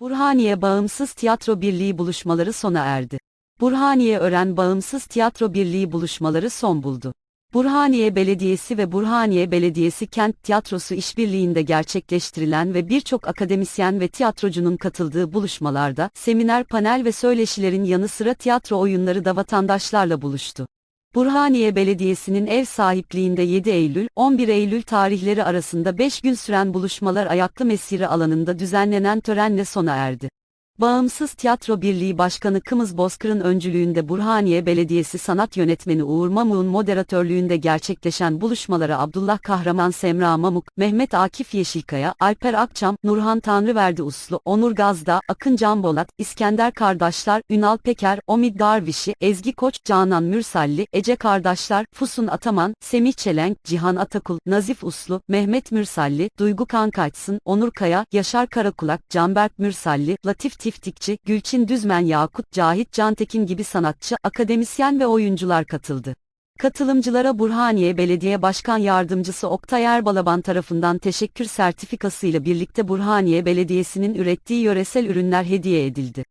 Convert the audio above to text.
Burhaniye Bağımsız Tiyatro Birliği buluşmaları sona erdi. Burhaniye Ören Bağımsız Tiyatro Birliği buluşmaları son buldu. Burhaniye Belediyesi ve Burhaniye Belediyesi Kent Tiyatrosu işbirliğinde gerçekleştirilen ve birçok akademisyen ve tiyatrocunun katıldığı buluşmalarda, seminer panel ve söyleşilerin yanı sıra tiyatro oyunları da vatandaşlarla buluştu. Burhaniye Belediyesi'nin ev sahipliğinde 7 Eylül, 11 Eylül tarihleri arasında 5 gün süren buluşmalar ayaklı mesire alanında düzenlenen törenle sona erdi. Bağımsız Tiyatro Birliği Başkanı Kımız Bozkır'ın öncülüğünde Burhaniye Belediyesi Sanat Yönetmeni Uğur Mamuk'un moderatörlüğünde gerçekleşen buluşmalara Abdullah Kahraman Semra Mamuk, Mehmet Akif Yeşilkaya, Alper Akçam, Nurhan Tanrıverdi Uslu, Onur Gazda, Akın Canbolat, İskender Kardeşler, Ünal Peker, Omid Darvişi, Ezgi Koç, Canan Mürsalli, Ece Kardeşler, Fusun Ataman, Semih Çelenk, Cihan Atakul, Nazif Uslu, Mehmet Mürsalli, Duygu Kankaçsın, Onur Kaya, Yaşar Karakulak, Canberk Mürsalli, Latif Tiftikçi, Gülçin Düzmen Yakut, Cahit Cantekin gibi sanatçı, akademisyen ve oyuncular katıldı. Katılımcılara Burhaniye Belediye Başkan Yardımcısı Oktay Erbalaban tarafından teşekkür sertifikasıyla birlikte Burhaniye Belediyesi'nin ürettiği yöresel ürünler hediye edildi.